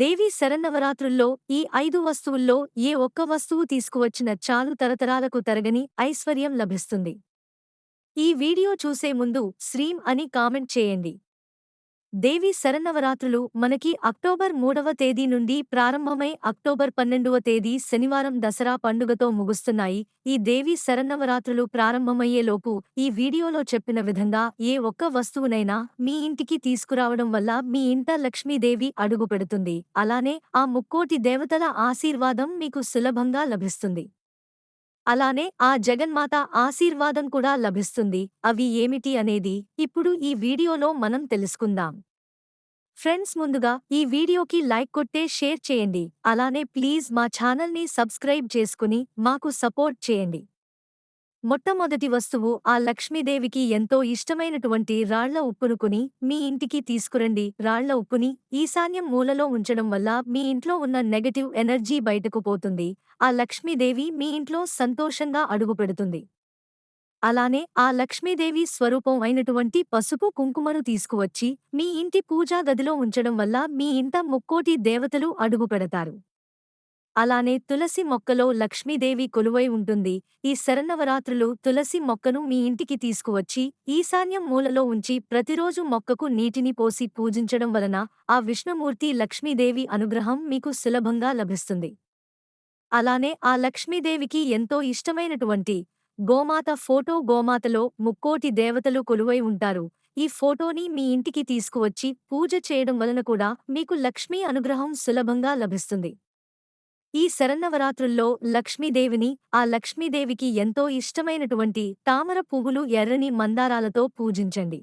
దేవి శరన్నవరాత్రుల్లో ఈ ఐదు వస్తువుల్లో ఏ ఒక్క వస్తువు తీసుకువచ్చిన చాలు తరతరాలకు తరగని ఐశ్వర్యం లభిస్తుంది. ఈ వీడియో చూసే ముందు శ్రీం అని కామెంట్ చేయండి. దేవి శరన్నవరాత్రులు మనకి అక్టోబర్ మూడవ తేదీ నుండి ప్రారంభమై అక్టోబర్ పన్నెండవ తేదీ శనివారం దసరా పండుగతో ముగుస్తున్నాయి. ఈ దేవి శరన్నవరాత్రులు ప్రారంభమయ్యేలోపు ఈ వీడియోలో చెప్పిన విధంగా ఏ ఒక్క వస్తువునైనా మీ ఇంటికి తీసుకురావడం వల్ల మీ ఇంట లక్ష్మీదేవి అడుగుపెడుతుంది. అలానే ఆ ముక్కోటి దేవతల ఆశీర్వాదం మీకు సులభంగా లభిస్తుంది. అలానే ఆ జగన్మాత ఆశీర్వాదం కూడా లభిస్తుంది. అవి ఏమిటి అనేది ఇప్పుడు ఈ వీడియోలో మనం తెలుసుకుందాం. ఫ్రెండ్స్ ముందుగా ఈ వీడియోకి లైక్ కొట్టే షేర్ చేయండి. అలానే ప్లీజ్ మా ఛానల్ని సబ్స్క్రైబ్ చేసుకుని మాకు సపోర్ట్ చేయండి. మొట్టమొదటి వస్తువు ఆ లక్ష్మీదేవికి ఎంతో ఇష్టమైనటువంటి రాళ్ళ ఉప్పును కొని మీ ఇంటికి తీసుకురండి. రాళ్ళ ఉప్పుని ఈశాన్యం మూలలో ఉంచడం వల్ల మీ ఇంట్లో ఉన్న నెగటివ్ ఎనర్జీ బయటకు పోతుంది. ఆ లక్ష్మీదేవి మీ ఇంట్లో సంతోషంగా అడుగుపెడుతుంది అలానే ఆ లక్ష్మీదేవి స్వరూపం అయినటువంటి పసుపు కుంకుమను తీసుకువచ్చి మీ ఇంటి పూజా గదిలో ఉంచడం వల్ల మీ ఇంట ముక్కోటి దేవతలు అడుగుపెడతారు అలానే తులసి మొక్కలో లక్ష్మీదేవి కొలువై ఉంటుంది. ఈ శరన్నవరాత్రులు తులసి మొక్కను మీ ఇంటికి తీసుకువచ్చి ఈశాన్యం మూలలో ఉంచి ప్రతిరోజు మొక్కకు నీటిని పోసి పూజించడం వలన ఆ విష్ణుమూర్తి లక్ష్మీదేవి అనుగ్రహం మీకు సులభంగా లభిస్తుంది. అలానే ఆ లక్ష్మీదేవికి ఎంతో ఇష్టమైనటువంటి గోమాత ఫోటో గోమాతలో ముక్కోటి దేవతలు కొలువై ఉంటారు. ఈ ఫోటోని మీ ఇంటికి తీసుకువచ్చి పూజ చేయడం వలన కూడా మీకు లక్ష్మీ అనుగ్రహం సులభంగా లభిస్తుంది. ఈ శరన్నవరాత్రుల్లో లక్ష్మీదేవిని ఆ లక్ష్మీదేవికి ఎంతో ఇష్టమైనటువంటి తామర పువ్వులు ఎర్రని మందారాలతో పూజించండి.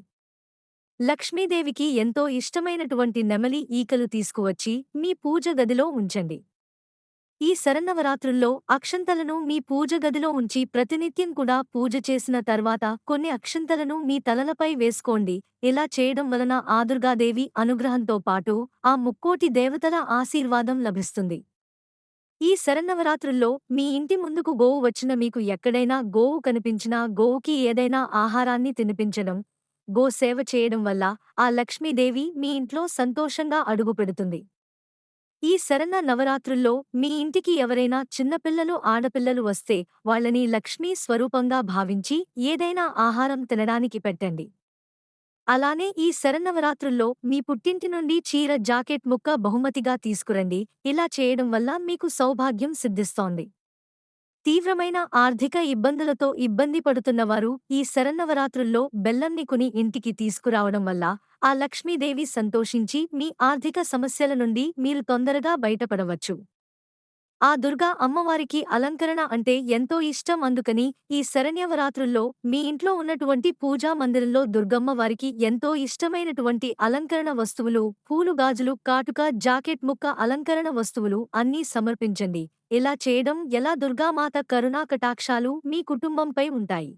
లక్ష్మీదేవికి ఎంతో ఇష్టమైనటువంటి నెమలి ఈకలు తీసుకువచ్చి మీ పూజ గదిలో ఉంచండి. ఈ శరన్నవరాత్రుల్లో అక్షంతలను మీ పూజ గదిలో ఉంచి ప్రతినిత్యం కూడా పూజ చేసిన తర్వాత కొన్ని అక్షంతలను మీ తలలపై వేసుకోండి. ఇలా చేయడం వలన ఆదుర్గాదేవి అనుగ్రహంతో పాటు ఆ ముక్కోటి దేవతల ఆశీర్వాదం లభిస్తుంది. ఈ శరన్నవరాత్రుల్లో మీ ఇంటి ముందుకు గోవు వచ్చిన మీకు ఎక్కడైనా గోవు కనిపించినా గోవుకి ఏదైనా ఆహారాన్ని తినిపించడం గో సేవ చేయడం వల్ల ఆ లక్ష్మీదేవి మీ ఇంట్లో సంతోషంగా అడుగుపెడుతుంది ఈ శరన్న నవరాత్రుల్లో మీ ఇంటికి ఎవరైనా చిన్నపిల్లలు ఆడపిల్లలు వస్తే వాళ్ళని లక్ష్మీ స్వరూపంగా భావించి ఏదైనా ఆహారం తినడానికి పెట్టండి. అలానే ఈ శరన్నవరాత్రుల్లో మీ పుట్టింటి నుండి చీర జాకెట్ ముక్క బహుమతిగా తీసుకురండి. ఇలా చేయడం వల్ల మీకు సౌభాగ్యం సిద్ధిస్తోంది. తీవ్రమైన ఆర్థిక ఇబ్బందులతో ఇబ్బంది పడుతున్నవారు ఈ శరన్నవరాత్రుల్లో బెల్లంని కొని ఇంటికి తీసుకురావడం వల్ల ఆ లక్ష్మీదేవి సంతోషించి మీ ఆర్థిక సమస్యల నుండి మీరు తొందరగా బయటపడవచ్చు. ఆ దుర్గా అమ్మవారికి అలంకరణ అంటే ఎంతో ఇష్టం. అందుకని ఈ శరణ్యవరాత్రుల్లో మీ ఇంట్లో ఉన్నటువంటి పూజా మందిరంలో దుర్గమ్మ వారికి ఎంతో ఇష్టమైనటువంటి అలంకరణ వస్తువులు పూలు గాజులు కాటుక జాకెట్ ముక్క అలంకరణ వస్తువులు అన్నీ సమర్పించండి. ఇలా చేయడం ఎలా? దుర్గామాత కరుణా కటాక్షాలు మీ కుటుంబంపై ఉంటాయి.